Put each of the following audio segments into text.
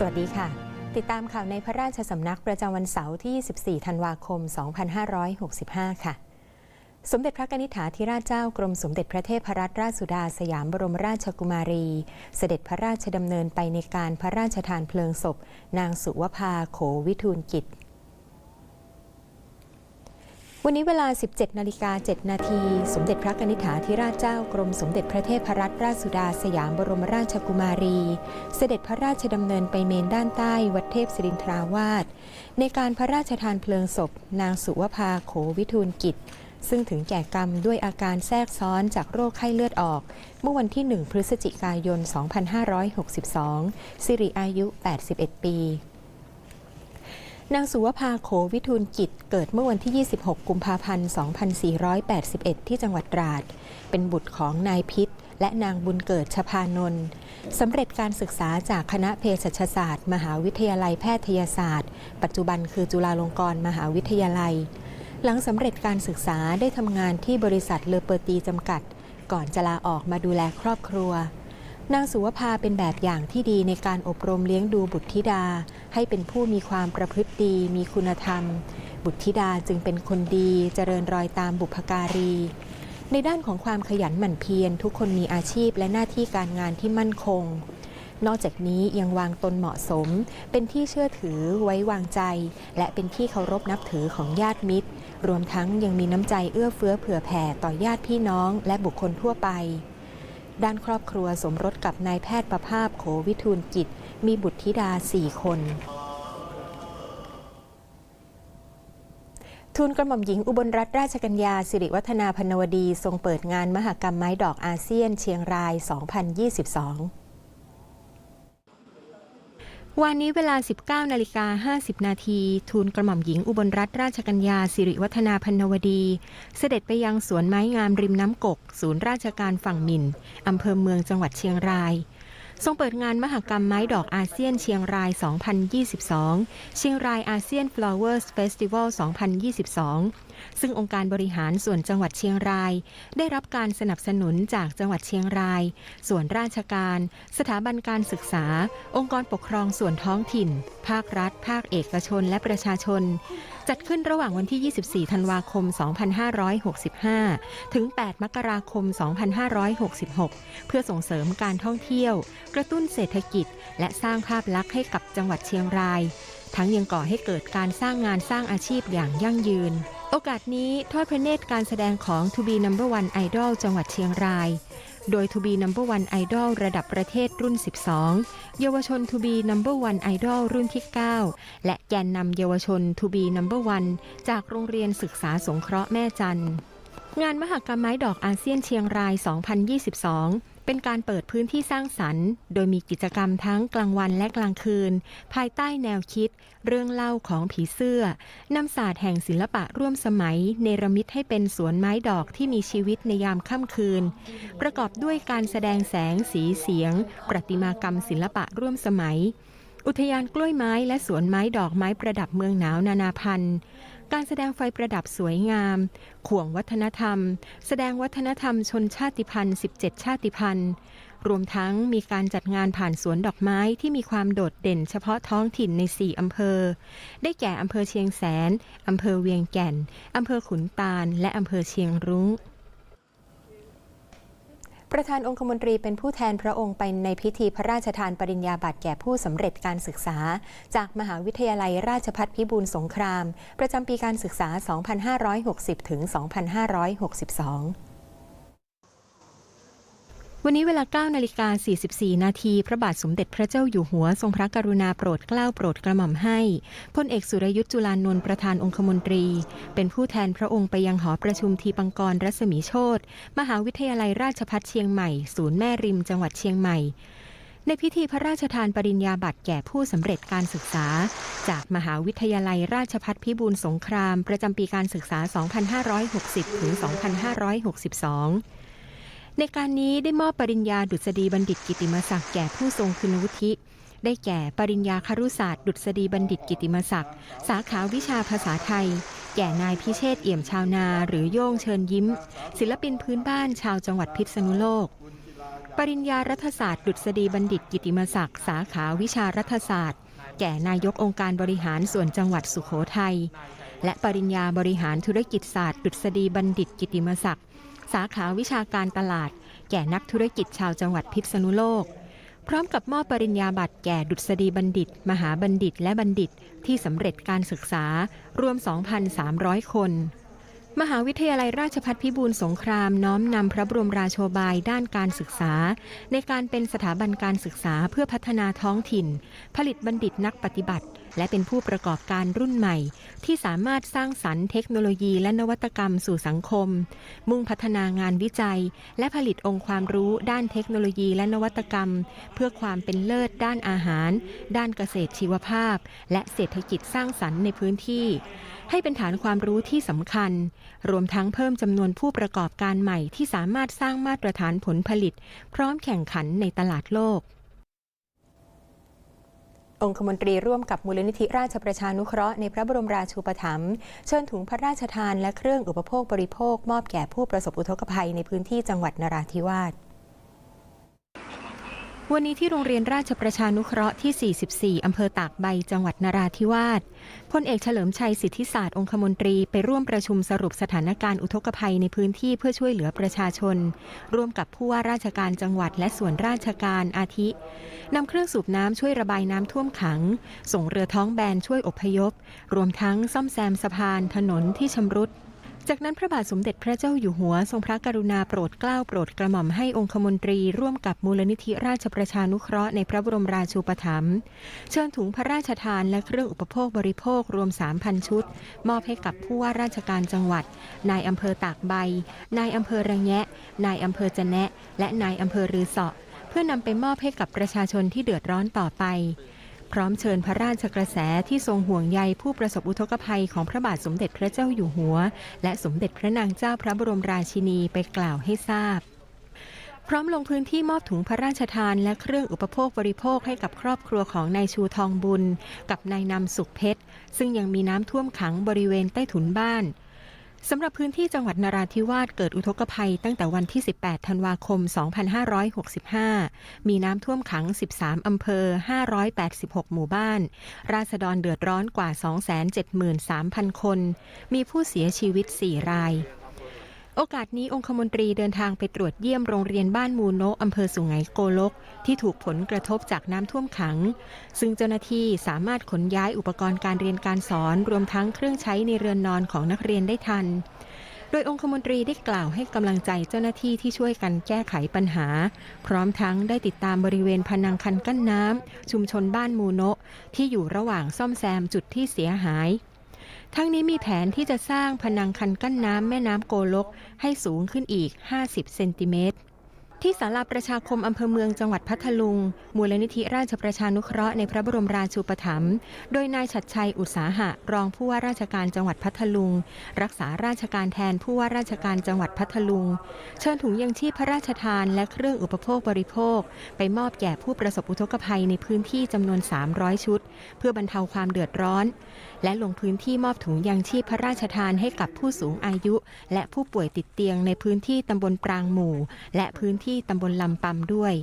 สวัสดีค่ะ ติดตามข่าวในพระราชสำนักประจำวันเสาร์ที่ 24 ธันวาคม 2565 ค่ะ สมเด็จพระนิษฐาธิราชเจ้ากรมสมเด็จพระเทพรัตนราชสุดาสยามบรมราชกุมารี เสด็จพระราชดำเนินไปในการพระราชทานเพลิงศพ นางสุวภาโขวิทูลกิจ วันนี้เวลา 17 นาฬิกา 7 นาที สมเด็จพระนิษฐาธิราชเจ้ากรมสมเด็จพระเทพรัตนราชสุดาสยามบรมราชกุมารี เสด็จพระราชดำเนินไปเมนด้านใต้วัดเทพศิรินทราวาสในการพระราชทานเพลิงศพ นางสุวภาโขวิทูลกิจ ซึ่งถึงแก่กรรมด้วยอาการแทรกซ้อนจากโรคไข้เลือดออก เมื่อวันที่ 1 พฤศจิกายน 2562 สิริอายุ 81 ปี นางสุวภาโขวิทูลกิจเกิดเมื่อวันที่ 26 กุมภาพันธ์ 2481 ที่จังหวัดตราด เป็นบุตรของนายพิษ และนางบุญเกิดชพานนท์สำเร็จการศึกษาจากคณะเภสัชศาสตร์ มหาวิทยาลัยแพทยศาสตร์ ปัจจุบันคือจุฬาลงกรณ์มหาวิทยาลัย หลังสำเร็จการศึกษาได้ทำงานที่บริษัทเลอเปอร์ตีจำกัด ก่อนจะลาออกมาดูแลครอบครัวนางสุวภาเป็นแบบอย่างที่ดีในการอบรมเลี้ยงดูบุตรธิดา ให้เป็นผู้มีความประพฤติดี มีคุณธรรม บุตรธิดาจึงเป็นคนดี เจริญรอยตามบุพการี ในด้านของความขยันหมั่นเพียรทุกคนมีอาชีพและหน้าที่การงานที่มั่นคง นอกจากนี้ยังวางตนเหมาะสม เป็นที่เชื่อถือไว้วางใจ และเป็นที่เคารพนับถือของญาติมิตร รวมทั้งยังมีน้ำใจเอื้อเฟื้อเผื่อแผ่ต่อญาติพี่น้อง และบุคคลทั่วไปด้านครอบครัวสมรสกับนายแพทย์ประภาพโขวิทูลกิจ มีบุตรธิดาสี่คนทูลกระหม่อมหญิงอุบลรัตนราชกัญญาสิริวัฒนาพนวดี ทรงเปิดงานมหกรรมไม้ดอกอาเซียนเชียงราย 2022 วันนี้เวลา 19นาฬิกา50 นาทีทูลกระหม่อมหญิงอุบลรัตนราชกัญญาสิริวัฒนาพนวดี เสด็จไปยังสวนไม้งามริมน้ำกก ศูนย์ราชการฝั่งมินอำเภอเมืองจังหวัดเชียงราย ทรงเปิดงานมหกรรมไม้ดอกอาเซียนเชียงราย 2022 เชียงรายอาเซียน Flowers Festival 2022 ซึ่งองค์การบริหารส่วนจังหวัดเชียงราย ได้รับการสนับสนุนจากจังหวัดเชียงราย ส่วนราชการ สถาบันการศึกษา องค์กรปกครองส่วนท้องถิ่น ภาครัฐ ภาคเอกชน และประชาชน จัดขึ้นระหว่างวันที่ 24 ธันวาคม 2565 ถึง 8 มกราคม 2566 เพื่อส่งเสริมการท่องเที่ยวกระตุ้นเศรษฐกิจ และสร้างภาพลักษณ์ให้กับจังหวัดเชียงราย ทั้งยังก่อให้เกิดการสร้างงานสร้างอาชีพอย่างยั่งยืน โอกาสนี้ทอดพระเนตรการแสดงของ To be Number One Idol จังหวัดเชียงราย โดย To be Number One Idol ระดับประเทศรุ่น 12 เยาวชน To be Number One Idol รุ่นที่ 9 และแกนนำเยาวชน To be Number One จากโรงเรียนศึกษาสงเคราะห์แม่จันทร์งานมหกรรมไม้ดอกอาเซียนเชียงราย 2022 เป็นการเปิดพื้นที่สร้างสรรค์ โดยมีกิจกรรมทั้งกลางวันและกลางคืน ภายใต้แนวคิด เรื่องเล่าของผีเสื้อนำศาสตร์แห่งศิลปะร่วมสมัย เนรมิตให้เป็นสวนไม้ดอกที่มีชีวิตในยามค่ำคืน ประกอบด้วยการแสดงแสงสีเสียง ประติมากรรมศิลปะร่วมสมัย อุทยานกล้วยไม้และสวนไม้ดอกไม้ประดับเมืองหนาวนานาพันธุ์ การแสดงไฟประดับสวยงาม ข่วงวัฒนธรรม แสดงวัฒนธรรมชนชาติพันธุ์ 17 ชาติพันธุ์ รวมทั้งมีการจัดงานผ่านสวนดอกไม้ที่มีความโดดเด่นเฉพาะท้องถิ่นใน 4 อำเภอ ได้แก่อำเภอเชียงแสน อำเภอเวียงแก่น อำเภอขุนตาล และอำเภอเชียงรุ้ง ประธานองคมนตรีเป็นผู้แทนพระองค์ไปในพิธีพระราชทานปริญญาบัตรแก่ผู้สำเร็จการศึกษา จากมหาวิทยาลัยราชพัฒพิบูลสงคราม ประจำปีการศึกษา 2560 ถึง 2562 วันนี้เวลา 9 นาฬิกา 44 นาที พระบาทสมเด็จพระเจ้าอยู่หัว ทรงพระกรุณาโปรดเกล้าโปรดกระหม่อมให้ พลเอกสุรยุทธ์จุลานนท์ประธานองคมนตรี เป็นผู้แทนพระองค์ไปยังหอประชุมทีปังกรรัศมีโชตมหาวิทยาลัยราชภัฏเชียงใหม่ ศูนย์แม่ริม จังหวัดเชียงใหม่ ในพิธีพระราชทานปริญญาบัตรแก่ผู้สำเร็จการศึกษา จากมหาวิทยาลัยราชภัฏพิบูลสงคราม ประจำปีการศึกษา 2560 ถึง 2562 ในการนี้ได้มอบปริญญาดุษฎีบัณฑิตกิติมศักดิ์แก่ผู้ทรงคุณวุฒิ ได้แก่ปริญญาครุศาสตร์ดุษฎีบัณฑิตกิติมศักดิ์สาขาวิชาภาษาไทย แก่นายพิเชษเอี่ยมชาวนาหรือโย่งเชิญยิ้ม ศิลปินพื้นบ้านชาวจังหวัดพิษณุโลก ปริญญารัฐศาสตร์ดุษฎีบัณฑิตกิติมศักดิ์สาขาวิชารัฐศาสตร์ แก่นายกองค์การบริหารส่วนจังหวัดสุโขทัยและปริญญาบริหารธุรกิจศาสตร์ดุษฎีบัณฑิตกิติมศักดิ์ สาขาวิชาการตลาด แก่นักธุรกิจชาวจังหวัดพิษณุโลก พร้อมกับมอบปริญญาบัตรแก่ดุษฎีบัณฑิต มหาบัณฑิตและบัณฑิตที่สำเร็จการศึกษารวม 2,300 คนมหาวิทยาลัยราชภัฏพิบูลสงครามน้อมนำพระบรมราโชบายด้านการศึกษา ในการเป็นสถาบันการศึกษาเพื่อพัฒนาท้องถิ่น ผลิตบัณฑิตนักปฏิบัติ และเป็นผู้ประกอบการรุ่นใหม่ ที่สามารถสร้างสรรค์เทคโนโลยีและนวัตกรรมสู่สังคม มุ่งพัฒนางานวิจัย และผลิตองค์ความรู้ด้านเทคโนโลยีและนวัตกรรม เพื่อความเป็นเลิศด้านอาหาร ด้านเกษตรชีวภาพ และเศรษฐกิจสร้างสรรค์ในพื้นที่ ให้เป็นฐานความรู้ที่สำคัญ รวมทั้งเพิ่มจำนวนผู้ประกอบการใหม่ที่สามารถสร้างมาตรฐานผลผลิต พร้อมแข่งขันในตลาดโลก องคมนตรีร่วมกับมูลนิธิราชประชานุเคราะห์ในพระบรมราชูปถัมภ์เชิญถุงพระราชทานและเครื่องอุปโภคบริโภค มอบแก่ผู้ประสบอุทกภัยในพื้นที่จังหวัดนราธิวาส วันนี้ที่โรงเรียนราชประชานุเคราะห์ที่ 44 อำเภอตากใบ จังหวัดนราธิวาส พลเอกเฉลิมชัยสิทธิศาสตร์องคมนตรีไปร่วมประชุมสรุปสถานการณ์อุทกภัยในพื้นที่เพื่อช่วยเหลือประชาชน ร่วมกับผู้ว่าราชการจังหวัดและส่วนราชการอาทิ นำเครื่องสูบน้ำช่วยระบายน้ำท่วมขัง ส่งเรือท้องแบนช่วยอพยพ รวมทั้งซ่อมแซมสะพานถนนที่ชำรุด จากนั้นพระบาทสมเด็จพระเจ้าอยู่หัว ทรงพระกรุณาโปรดเกล้าโปรดกระหม่อมให้องคมนตรี ร่วมกับมูลนิธิราชประชานุเคราะห์ในพระบรมราชูปถัมภ์เชิญถุงพระราชทานและเครื่องอุปโภคบริโภครวม 3,000 ชุด มอบให้กับผู้ว่าราชการจังหวัด นายอำเภอตากใบ นายอำเภอระแงะ นายอำเภอจะแนะ และนายอำเภอรือเสาะเพื่อนำไปมอบให้กับประชาชนที่เดือดร้อนต่อไป พร้อมเชิญพระราชกระแสที่ทรงห่วงใยผู้ประสบอุทกภัยของพระบาทสมเด็จพระเจ้าอยู่หัว และสมเด็จพระนางเจ้าพระบรมราชินีไปกล่าวให้ทราบ พร้อมลงพื้นที่มอบถุงพระราชทานและเครื่องอุปโภคบริโภคให้กับครอบครัวของนายชูทองบุญ กับนายนำสุขเพชร ซึ่งยังมีน้ำท่วมขังบริเวณใต้ถุนบ้าน สำหรับพื้นที่จังหวัดนราธิวาสเกิดอุทกภัยตั้งแต่วันที่ 18 ธันวาคม 2565 มีน้ำท่วมขัง 13 อำเภอ 586 หมู่บ้าน ราษฎรเดือดร้อนกว่า 273,000 คน มีผู้เสียชีวิต 4 ราย โอกาสนี้องคมนตรีเดินทางไปตรวจเยี่ยมโรงเรียนบ้านมูโนะอำเภอสุไหงโกลก ที่ถูกผลกระทบจากน้ำท่วมขัง ซึ่งเจ้าหน้าที่สามารถขนย้ายอุปกรณ์การเรียนการสอนรวมทั้งเครื่องใช้ในเรือนนอนของนักเรียนได้ทัน โดยองคมนตรีได้กล่าวให้กำลังใจเจ้าหน้าที่ที่ช่วยกันแก้ไขปัญหา พร้อมทั้งได้ติดตามบริเวณพนังคันกั้นน้ำชุมชนบ้านมูโนะที่อยู่ระหว่างซ่อมแซมจุดที่เสียหาย ทั้งนี้มีแผนที่จะสร้างพนังคันกั้นน้ำแม่น้ำโกลกให้สูงขึ้นอีก 50 เซนติเมตร ที่ศาลาประชาคมอำเภอเมืองจังหวัดพัทลุง มูลนิธิราชประชานุเคราะห์ในพระบรมราชูปถัมภ์โดยนายชัดชัยอุตสาหะ รองผู้ว่าราชการจังหวัดพัทลุง รักษาราชการแทนผู้ว่าราชการจังหวัดพัทลุง เชิญถุงยังชีพพระราชทานและเครื่องอุปโภคบริโภค ไปมอบแก่ผู้ประสบอุทกภัยในพื้นที่จำนวน 300 ชุด เพื่อบรรเทาความเดือดร้อน และลงพื้นที่มอบถุงยังชีพพระราชทานให้กับผู้สูงอายุ และผู้ป่วยติดเตียงในพื้นที่ตำบลปรางหมู่ และพื้นที่ที่ตำบลลำปำด้วย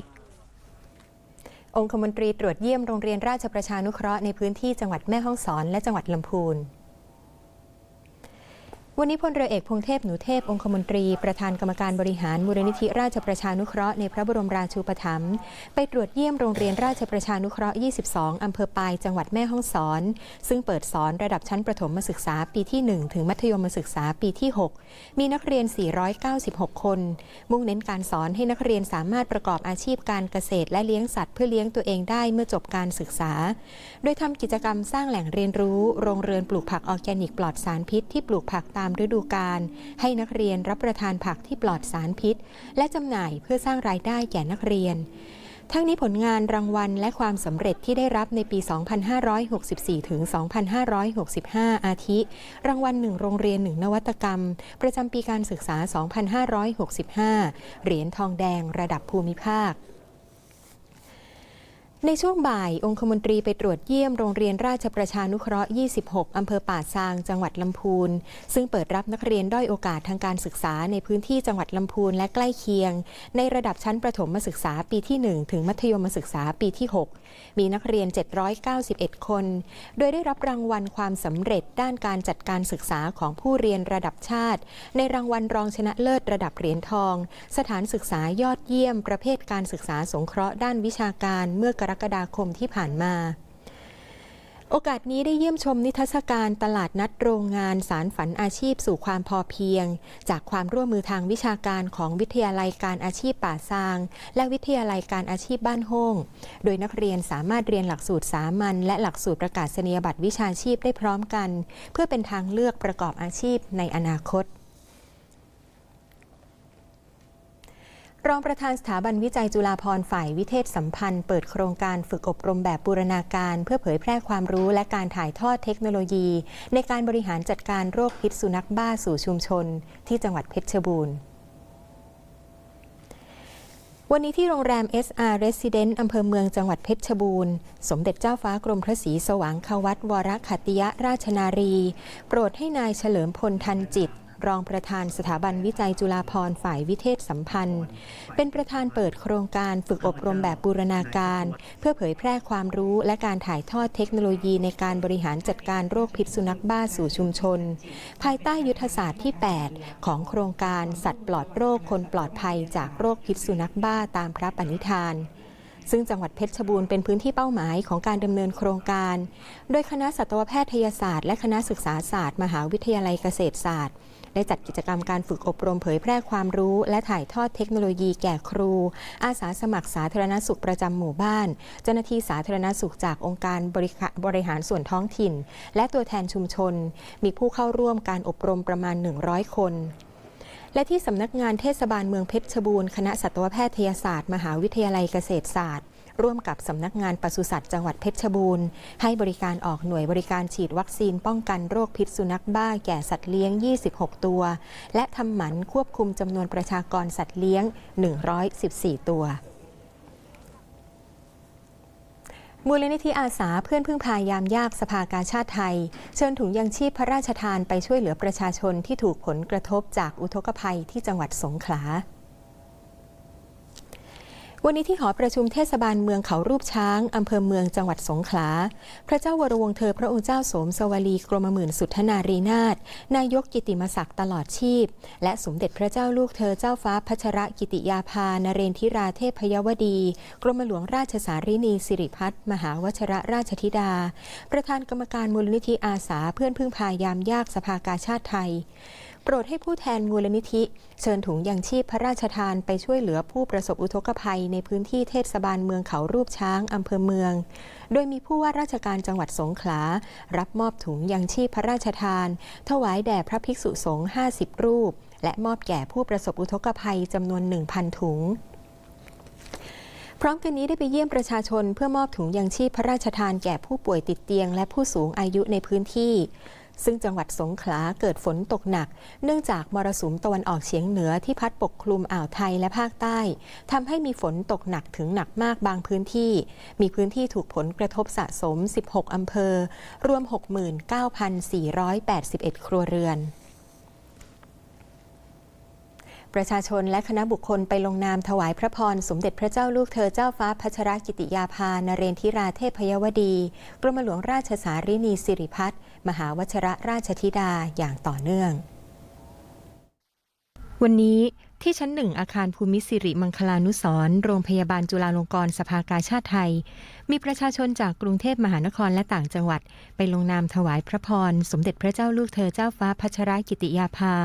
องคมนตรีตรวจเยี่ยมโรงเรียนราชประชานุเคราะห์ในพื้นที่จังหวัดแม่ฮ่องสอนและจังหวัดลำพูน วันนี้พลเรือเอกพงเทพหนูเทพองคมนตรี ประธานกรรมการบริหารมูลนิธิราชประชานุเคราะห์ในพระบรมราชูปถัมภ์ไปตรวจเยี่ยมโรงเรียนราชประชานุเคราะห์ 22 อำเภอปายจังหวัดแม่ฮ่องสอน ซึ่งเปิดสอนระดับชั้นประถมศึกษาปีที่ 1 ถึงมัธยมศึกษาปีที่ 6 มีนักเรียน 496 คน มุ่งเน้นการสอนให้นักเรียนสามารถประกอบอาชีพการเกษตร และเลี้ยงสัตว์เพื่อเลี้ยงตัวเองได้เมื่อจบการศึกษา โดยทำกิจกรรมสร้างแหล่งเรียนรู้ โรงเรือนปลูกผักออร์แกนิกปลอดสารพิษที่ปลูกผักตามามฤดูกาลให้นักเรียนรับประทานผักที่ปลอดสารพิษ และจำหน่ายเพื่อสร้างรายได้แก่นักเรียน ทั้งนี้ผลงานรางวัลและความสำเร็จที่ได้รับในปี 2564 ถึง 2565 อาทิ รางวัลหนึ่งโรงเรียนหนึ่งนวัตกรรม ประจำปีการศึกษา 2565 เหรียญทองแดงระดับภูมิภาค ในช่วงบ่าย องคมนตรีไปตรวจเยี่ยมโรงเรียนราชประชานุเคราะห์ 26 อำเภอป่าซาง จังหวัดลำพูน ซึ่งเปิดรับนักเรียนด้อยโอกาสทางการศึกษาในพื้นที่จังหวัดลำพูนและใกล้เคียง ในระดับชั้นประถมศึกษาปีที่ 1 ถึงมัธยมศึกษาปีที่ 6 มีนักเรียน 791 คน โดยได้รับรางวัลความสำเร็จด้านการจัดการศึกษาของผู้เรียนระดับชาติ ในรางวัลรองชนะเลิศระดับเหรียญทอง สถานศึกษายอดเยี่ยม ประเภทการศึกษาสงเคราะห์ด้านวิชาการเมื่อกรกฎาคมที่ผ่านมา โอกาสนี้ได้เยี่ยมชมนิทรรศการตลาดนัดโรงงานสารฝันอาชีพสู่ความพอเพียง จากความร่วมมือทางวิชาการของวิทยาลัยการอาชีพป่าซาง และวิทยาลัยการอาชีพบ้านโฮงโดยนักเรียนสามารถเรียนหลักสูตรสามัญและหลักสูตรประกาศนียบัตรวิชาชีพได้พร้อมกัน เพื่อเป็นทางเลือกประกอบอาชีพในอนาคต รองประธานสถาบันวิจัยจุฬาภรณ์ฝ่ายวิเทศสัมพันธ์ เปิดโครงการฝึกอบรมแบบบูรณาการ เพื่อเผยแพร่ความรู้และการถ่ายทอดเทคโนโลยี ในการบริหารจัดการโรคพิษสุนัขบ้าสู่ชุมชน ที่จังหวัดเพชรบูรณ์วันนี้ที่โรงแรม SR Resident อำเภอเมืองจังหวัดเพชรบูรณ์ สมเด็จเจ้าฟ้ากรมพระศรีสว่างควัตวรขัตติยราชนารี โปรดให้นายเฉลิมพลทันจิต รองประธานสถาบันวิจัยจุฬาภรณ์ฝ่ายวิเทศสัมพันธ์ เป็นประธานเปิดโครงการฝึกอบรมแบบบูรณาการ เพื่อเผยแพร่ความรู้และการถ่ายทอดเทคโนโลยีในการบริหารจัดการโรคพิษสุนัขบ้าสู่ชุมชน ภายใต้ยุทธศาสตร์ที่ 8 ของโครงการสัตว์ปลอดโรคคนปลอดภัยจากโรคพิษสุนัขบ้าตามพระปณิธานซึ่งจังหวัดเพชรบูรณ์เป็นพื้นที่เป้าหมายของการดำเนินโครงการ โดยคณะสัตวแพทยศาสตร์และคณะศึกษาศาสตร์ มหาวิทยาลัยเกษตรศาสตร์ ได้จัดกิจกรรมการฝึกอบรมเผยแพร่ความรู้ และถ่ายทอดเทคโนโลยีแก่ครู อาสาสมัครสาธารณสุขประจำหมู่บ้าน เจ้าหน้าที่สาธารณสุขจากองค์การบริหารบริหารส่วนท้องถิ่น และตัวแทนชุมชน มีผู้เข้าร่วมการอบรมประมาณ 100 คนและที่สำนักงานเทศบาลเมืองเพชรบูรณ์คณะสัตวแพทยศาสตร์ มหาวิทยาลัยเกษตรศาสตร์ ร่วมกับสำนักงานปศุสัตว์จังหวัดเพชรบูรณ์ ให้บริการออกหน่วยบริการฉีดวัคซีนป้องกันโรคพิษสุนัขบ้าแก่สัตว์เลี้ยง 26 ตัว และทำหมันควบคุมจำนวนประชากรสัตว์เลี้ยง 114 ตัวมูลนิธิอาสาเพื่อนพึ่งพายามยากสภากาชาติไทย เชิญถุงยังชีพพระราชทานไปช่วยเหลือประชาชนที่ถูกผลกระทบจากอุทกภัยที่จังหวัดสงขลา วันนี้ที่หอประชุมเทศบาลเมืองเขารูปช้าง อำเภอเมืองจังหวัดสงขลา พระเจ้าวรวงศ์เธอพระองค์เจ้าโสมสวลีกรมหมื่นสุทธนารีนาถนายกกิติมศักดิ์ตลอดชีพ และสมเด็จพระเจ้าลูกเธอเจ้าฟ้าพัชรกิติยาภานเรนทิราเทพยวดี กรมหลวงราชสารินีสิริพัฒน์มหาวชระราชธิดา ประธานกรรมการมูลนิธิอาสาเพื่อนพึ่งพายามยากสภากาชาติไทย โปรดให้ผู้แทนมูลนิธิ เชิญถุงยังชีพพระราชทานไปช่วยเหลือผู้ประสบอุทกภัยในพื้นที่เทศบาลเมืองเขารูปช้างอำเภอเมือง โดยมีผู้ว่าราชการจังหวัดสงขลา รับมอบถุงยังชีพพระราชทาน ถวายแด่พระภิกษุสงฆ์50 รูป และมอบแก่ผู้ประสบอุทกภัยจำนวน 1,000 ถุงพร้อมกันนี้ได้ไปเยี่ยมประชาชนเพื่อมอบถุงยังชีพพระราชทานแก่ผู้ป่วยติดเตียงและผู้สูงอายุในพื้นที่ ซึ่งจังหวัดสงขลาเกิดฝนตกหนัก เนื่องจากมรสุมตะวันออกเฉียงเหนือที่พัดปกคลุมอ่าวไทยและภาคใต้ทำให้มีฝนตกหนักถึงหนักมากบางพื้นที่ มีพื้นที่ถูกผลกระทบสะสม 16อำเภอ รวม 69,481 ครัวเรือน ประชาชนและคณะบุคคลไปลงนามถวายพระพร สมเด็จพระเจ้าลูกเธอเจ้าฟ้าพัชรกิติยาภานเรนทิราเทพยวดี กรมหลวงราชสารินีสิริพัฒน์มหาวชรราชธิดาอย่างต่อเนื่อง วันนี้ ที่ชั้นหนึ่งอาคารภูมิสิริมังคลานุสร์โรงพยาบาลจุฬาลงกรณ์สภากาชาติไทย มีประชาชนจากกรุงเทพมหานครและต่างจังหวัด ไปลงนามถวายพระพร สมเด็จพระเจ้าลูกเธอเจ้าฟ้าพัชรกิติยาภา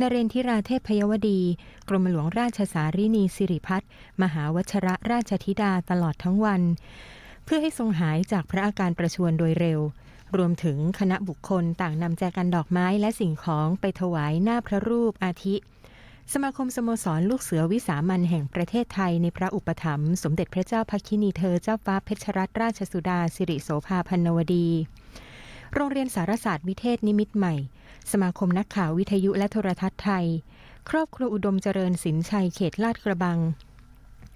นเรนทิราเทพพยวดี กรมหลวงราชสารินีสิริพัฒน์มหาวชระราชธิดาตลอดทั้งวัน เพื่อให้ทรงหายจากพระอาการประชวรโดยเร็วรวมถึงคณะบุคคลต่างนำแจกันดอกไม้และสิ่งของไปถวายหน้าพระรูปอาทิ สมาคมสโมสรลูกเสือวิสามันแห่งประเทศไทยในพระอุปถัมภ์สมเด็จพระเจ้าพักคินีเธอเจ้าฟ้าเพชรรัตนราชสุดาสิริโสภาพันนวดี โรงเรียนสารศาสตร์วิเทศนิมิตใหม่ สมาคมนักข่าววิทยุและโทรทัศน์ไทย ครอบครัวอุดมเจริญสินชัยเขตลาดกระบัง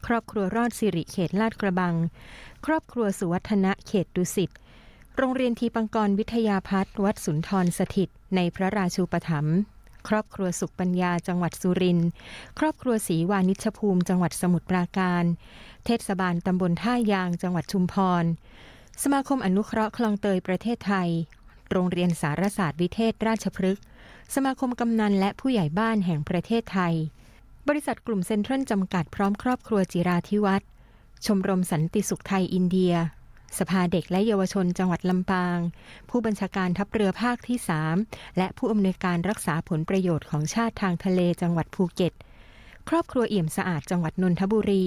ครอบครัวรอดสิริเขตลาดกระบัง ครอบครัวสุวัฒนะเขตดุสิตโรงเรียนทีปังกรวิทยาพัฒน์วัดสุนทรสถิตในพระราชูปถัมภ์ ครอบครัวสุขปัญญาจังหวัดสุรินทร์ครอบครัวศรีวานิชภูมิจังหวัดสมุทรปราการ เทศบาลตำบลท่ายางจังหวัดชุมพร สมาคมอนุเคราะห์คลองเตยประเทศไทย โรงเรียนสารศาสตร์วิเทศราชพฤกษ์สมาคมกำนันและผู้ใหญ่บ้านแห่งประเทศไทย บริษัทกลุ่มเซ็นทรัลจำกัดพร้อมครอบครัวจิราธิวัฒน์ชมรมสันติสุขไทยอินเดีย สภาเด็กและเยาวชนจังหวัดลำปาง ผู้บัญชาการทัพเรือภาคที่ 3 และผู้อำนวยการรักษาผลประโยชน์ของชาติทางทะเลจังหวัดภูเก็ต ครอบครัวเอี่ยมสะอาดจังหวัดนนทบุรี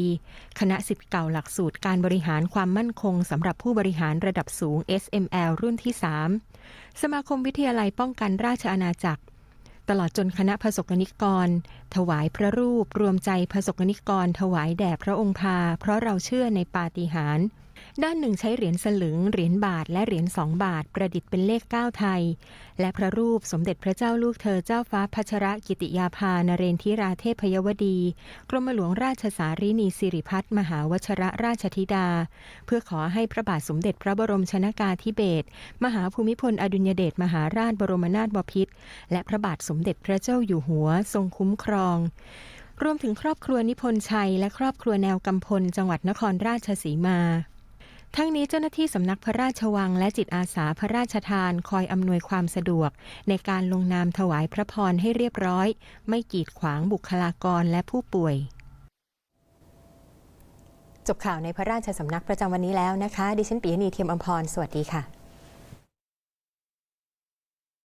คณะสิทธิ์เก่าหลักสูตรการบริหารความมั่นคงสำหรับผู้บริหารระดับสูง SML รุ่นที่ 3 สมาคมวิทยาลัยป้องกันราชอาณาจักร ตลอดจนคณะพระสกนิกร ถวายพระรูป รวมใจพระสกนิกร ถวายแด่พระองค์พาเพราะเราเชื่อในปาฏิหาริย์ ด้านหนึ่งใช้เหรียญสลึง เหรียญบาท และเหรียญสองบาท ประดิษฐ์เป็นเลข 9 ไทย และพระรูปสมเด็จพระเจ้าลูกเธอเจ้าฟ้าพัชรกิติยาภานเรนทิราเทพยวดี กรมหลวงราชสารีนีสิริพัฒน์มหาวชระราชธิดา เพื่อขอให้พระบาทสมเด็จพระบรมชนากาธิเบศรมหาภูมิพลอดุลยเดชมหาราชบรมนาถบพิตรและพระบาทสมเด็จพระเจ้าอยู่หัวทรงคุ้มครองรวมถึงครอบครัวนิพนธ์ชัย และครอบครัวแนวกำพลจังหวัดนครราชสีมา ทั้งนี้เจ้าหน้าที่สำนักพระราชวังและจิตอาสาพระราชทานคอยอำนวยความสะดวก ในการลงนามถวายพระพรให้เรียบร้อย ไม่กีดขวางบุคลากรและผู้ป่วย จบข่าวในพระราชสำนักประจำวันนี้แล้วนะคะ ดิฉันปียนีเทียมอมพร สวัสดีค่ะ